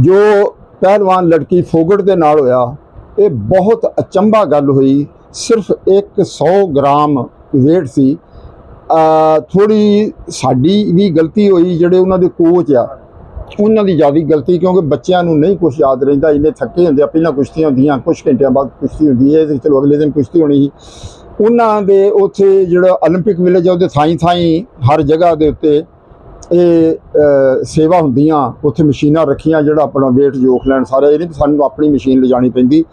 ਜੋ ਪਹਿਲਵਾਨ ਲੜਕੀ ਫੋਗੜ ਦੇ ਨਾਲ ਹੋਇਆ ਇਹ ਬਹੁਤ ਅਚੰਭਾ ਗੱਲ ਹੋਈ ਸਿਰਫ 100 ਗ੍ਰਾਮ weight ਸੀ ਥੋੜੀ ਸਾਡੀ ਵੀ ਗਲਤੀ ਹੋਈ ਜਿਹੜੇ ਉਹਨਾਂ ਦੇ ਕੋਚ ਆ ਉਹਨਾਂ ਦੀ ਜ਼ਿਆਦਾ ਗਲਤੀ ਕਿਉਂਕਿ ਬੱਚਿਆਂ ਨੂੰ ਨਹੀਂ ਕੁਝ ਯਾਦ ਰਹਿੰਦਾ ਇੰਨੇ ਥੱਕੇ ਹੁੰਦੇ ਆ ਪਹਿਲਾਂ ਕੁਸ਼ਤੀਆਂ ਹੁੰਦੀਆਂ ਕੁਝ ਘੰਟਿਆਂ ਬਾਅਦ ਕੁਸ਼ਤੀ ਹੁੰਦੀ ਹੈ ਤੇ ਚਲੋ ਅਗਲੇ ਦਿਨ ਕੁਸ਼ਤੀ ਹੋਣੀ ਸੀ ਉਹਨਾਂ ਦੇ ਉੱਥੇ ਜਿਹੜਾ 올림픽 ਵਿਲੇਜ ਆ ਉਹਦੇ ਥਾਈ ਥਾਈ ਹਰ ਜਗ੍ਹਾ ਦੇ ਉੱਤੇ ਇਹ ਸੇਵਾ ਹੁੰਦੀਆਂ, ਉੱਥੇ ਮਸ਼ੀਨਾਂ ਰੱਖੀਆਂ, ਜਿਹੜਾ ਆਪਣਾ weight ਜੋਖ ਲੈਣ ਸਾਰਾ, ਇਹ ਨਹੀਂ ਕਿ ਸਾਨੂੰ ਆਪਣੀ ਮਸ਼ੀਨ ਲਿਜਾਣੀ ਪੈਂਦੀ।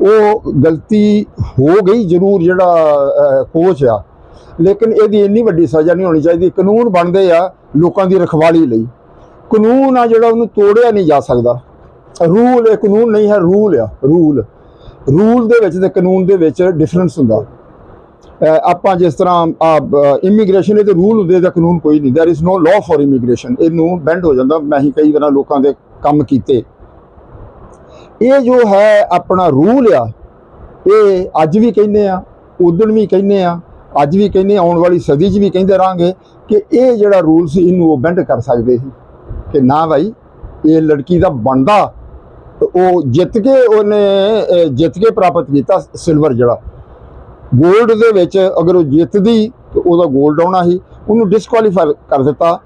ਉਹ ਗਲਤੀ ਹੋ ਗਈ ਜ਼ਰੂਰ ਜਿਹੜਾ ਕੋਚ ਆ। ਲੇਕਿਨ ਇਹਦੀ ਇੰਨੀ ਵੱਡੀ ਸਜ਼ਾ ਨਹੀਂ ਹੋਣੀ ਚਾਹੀਦੀ। ਕਾਨੂੰਨ ਬਣਦੇ ਆ ਲੋਕਾਂ ਦੀ ਰਖਵਾਲੀ ਲਈ। ਕਾਨੂੰਨ ਆ ਜਿਹੜਾ ਉਹਨੂੰ ਤੋੜਿਆ ਨਹੀਂ ਜਾ ਸਕਦਾ। ਰੂਲ, ਇਹ ਕਾਨੂੰਨ ਨਹੀਂ ਹੈ, ਰੂਲ ਆ, ਰੂਲ। ਰੂਲ ਦੇ ਵਿੱਚ ਤੇ ਕਾਨੂੰਨ ਦੇ ਵਿੱਚ ਡਿਫਰੈਂਸ ਹੁੰਦਾ। ਆਪਾਂ ਜਿਸ ਤਰ੍ਹਾਂ ਇਮੀਗ੍ਰੇਸ਼ਨ ਦੇ ਰੂਲ ਹੁੰਦੇ ਜਾਂ ਕਾਨੂੰਨ ਕੋਈ ਨਹੀਂ there is no law for immigration ਇਹਨੂੰ ਬੈਂਡ ਹੋ ਜਾਂਦਾ, ਮੈਂ ਹੀ ਕਈ ਵਾਰ ਲੋਕਾਂ ਦੇ ਕੰਮ ਕੀਤੇ। ਇਹ ਜੋ ਹੈ ਆਪਣਾ ਰੂਲ ਆ, ਇਹ ਅੱਜ ਵੀ ਕਹਿੰਦੇ ਆ, ਉਦੋਂ ਵੀ ਕਹਿੰਦੇ ਆ, ਅੱਜ ਵੀ ਕਹਿੰਦੇ ਆਉਣ ਵਾਲੀ ਸਦੀ 'ਚ ਵੀ ਕਹਿੰਦੇ ਰਹਾਂਗੇ ਕਿ ਇਹ ਜਿਹੜਾ ਰੂਲ ਸੀ, ਇਹਨੂੰ ਉਹ ਬੈਂਡ ਕਰ ਸਕਦੇ ਸੀ। ਕਿ ਨਾ ਭਾਈ ਇਹ ਲੜਕੀ ਦਾ ਬੰਦਾ ਉਹ ਜਿੱਤ ਕੇ ਉਹਨੇ ਜਿੱਤ ਕੇ ਪ੍ਰਾਪਤ ਕੀਤਾ ਸਿਲਵਰ ਜਿਹੜਾ। ਗੋਲਡ ਦੇ ਵਿੱਚ ਅਗਰ ਉਹ ਜਿੱਤਦੀ, ਤੇ ਉਹਦਾ ਗੋਲਡ ਆਉਣਾ ਸੀ। ਉਹਨੂੰ ਡਿਸਕੁਆਲੀਫਾਈ ਕਰ ਦਿੱਤਾ।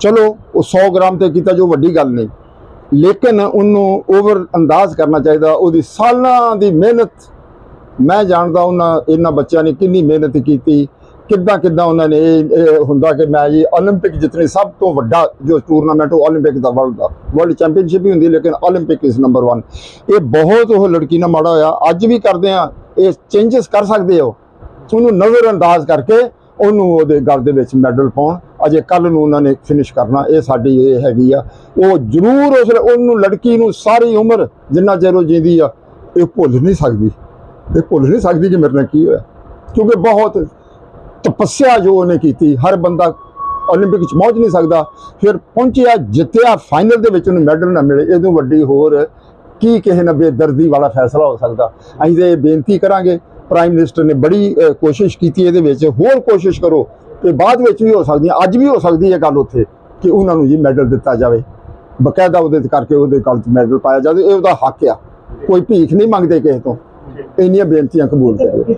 ਚਲੋ, ਉਹ 100 ਗ੍ਰਾਮ ਤੇ ਕੀਤਾ ਜੋ ਵੱਡੀ ਗੱਲ ਨਹੀਂ। ਲੇਕਿਨ ਉਹਨੂੰ ਓਵਰ ਅੰਦਾਜ਼ ਕਰਨਾ ਚਾਹੀਦਾ। ਉਹਦੀ ਸਾਲਾਂ ਦੀ ਮਿਹਨਤ। ਮੈਂ ਜਾਣਦਾ ਉਹਨਾਂ, ਇਹਨਾਂ ਬੱਚਿਆਂ ਨੇ ਕਿੰਨੀ ਮਿਹਨਤ ਕੀਤੀ। ਕਿੱਦਾਂ ਕਿੱਦਾਂ ਉਹਨਾਂ ਨੇ ਹੁੰਦਾ ਕਿ ਮੈਂ ਜੀ 올림픽 ਜਿੱਤਣੀ ਸਭ ਤੋਂ ਵੱਡਾ ਜੋ ਟੂਰਨਾਮੈਂਟ ਉਹ 올림픽 ਦਾ ਵਰਲਡ ਦਾ ਵਰਲਡ ਚੈਂਪੀਅਨਸ਼ਿਪ ਹੀ ਹੁੰਦੀ, ਲੇਕਿਨ 올림픽 ਇਸ ਨੰਬਰ 1 ਇਹ ਬਹੁਤ ਉਹ ਲੜਕੀ ਨਾਲ ਮਾੜਾ ਹੋਇਆ। ਅੱਜ ਵੀ ਕਰਦੇ ਆ। ਇਹ ਚੇਂਜਸ ਕਰ ਸਕਦੇ ਹੋ ਉਹਨੂੰ ਨਜ਼ਰ ਅੰਦਾਜ਼ ਕਰਕੇ ਉਹਨੂੰ ਉਹਦੇ ਗੱਲ ਦੇ ਵਿੱਚ ਮੈਡਲ ਪਾਉਣ ਅਜੇ ਕੱਲ ਨੂੰ ਉਹਨਾਂ ਨੇ ਫਿਨਿਸ਼ ਕਰਨਾ ਇਹ ਸਾਡੀ ਇਹ ਹੈਗੀ ਆ ਉਹ ਜ਼ਰੂਰ ਉਸ ਉਹਨੂੰ ਲੜਕੀ ਨੂੰ ਸਾਰੀ ਉਮਰ ਜਿੰਨਾ ਚਿਰ ਉਹ ਜਿੰਦੀ ਆ ਇਹ ਭੁੱਲ ਨਹੀਂ ਸਕਦੀ ਇਹ ਭੁੱਲ ਨਹੀਂ ਸਕਦੀ ਕਿ ਮੇਰੇ ਨਾਲ ਕੀ ਹੋਇਆ ਕਿਉਂਕਿ ਬਹੁਤ ਤਪੱਸਿਆ ਜੋ ਉਹਨੇ ਕੀਤੀ ਹਰ ਬੰਦਾ 올림픽 ਵਿੱਚ ਪਹੁੰਚ ਨਹੀਂ ਸਕਦਾ ਫਿਰ ਪਹੁੰਚਿਆ ਜਿੱਤਿਆ ਫਾਈਨਲ ਦੇ ਵਿੱਚ ਉਹਨੂੰ ਮੈਡਲ ਨਾ ਮਿਲੇ ਇਹਦੋਂ ਵੱਡੀ ਹੋਰ ਕੀ ਕਿਸੇ ਨਾਲ ਬੇਦਰਦੀ ਵਾਲਾ ਫੈਸਲਾ ਹੋ ਸਕਦਾ? ਅਸੀਂ ਤੇ ਇਹ ਬੇਨਤੀ ਕਰਾਂਗੇ ਪ੍ਰਾਈਮ ਮਿਨਿਸਟਰ ਨੇ ਬੜੀ ਕੋਸ਼ਿਸ਼ ਕੀਤੀ ਇਹਦੇ ਵਿੱਚ। ਹੋਰ ਕੋਸ਼ਿਸ਼ ਕਰੋ ਕਿ ਬਾਅਦ ਵਿੱਚ ਵੀ ਹੋ ਸਕਦੀ ਹੈ, ਅੱਜ ਵੀ ਹੋ ਸਕਦੀ ਹੈ ਗੱਲ ਉੱਥੇ ਕਿ ਉਹਨਾਂ ਨੂੰ ਜੀ ਮੈਡਲ ਦਿੱਤਾ ਜਾਵੇ। ਬਕਾਇਦਾ ਉਹਦੇ ਕਰਕੇ ਉਹਦੇ ਗਲ 'ਚ ਮੈਡਲ ਪਾਇਆ ਜਾਵੇ, ਇਹ ਉਹਦਾ ਹੱਕ ਆ। ਕੋਈ ਭੀਖ ਨਹੀਂ ਮੰਗਦੇ ਕਿਸੇ ਤੋਂ। ਇੰਨੀਆਂ ਬੇਨਤੀਆਂ ਕਬੂਲ ਕਰਾਂਗੇ।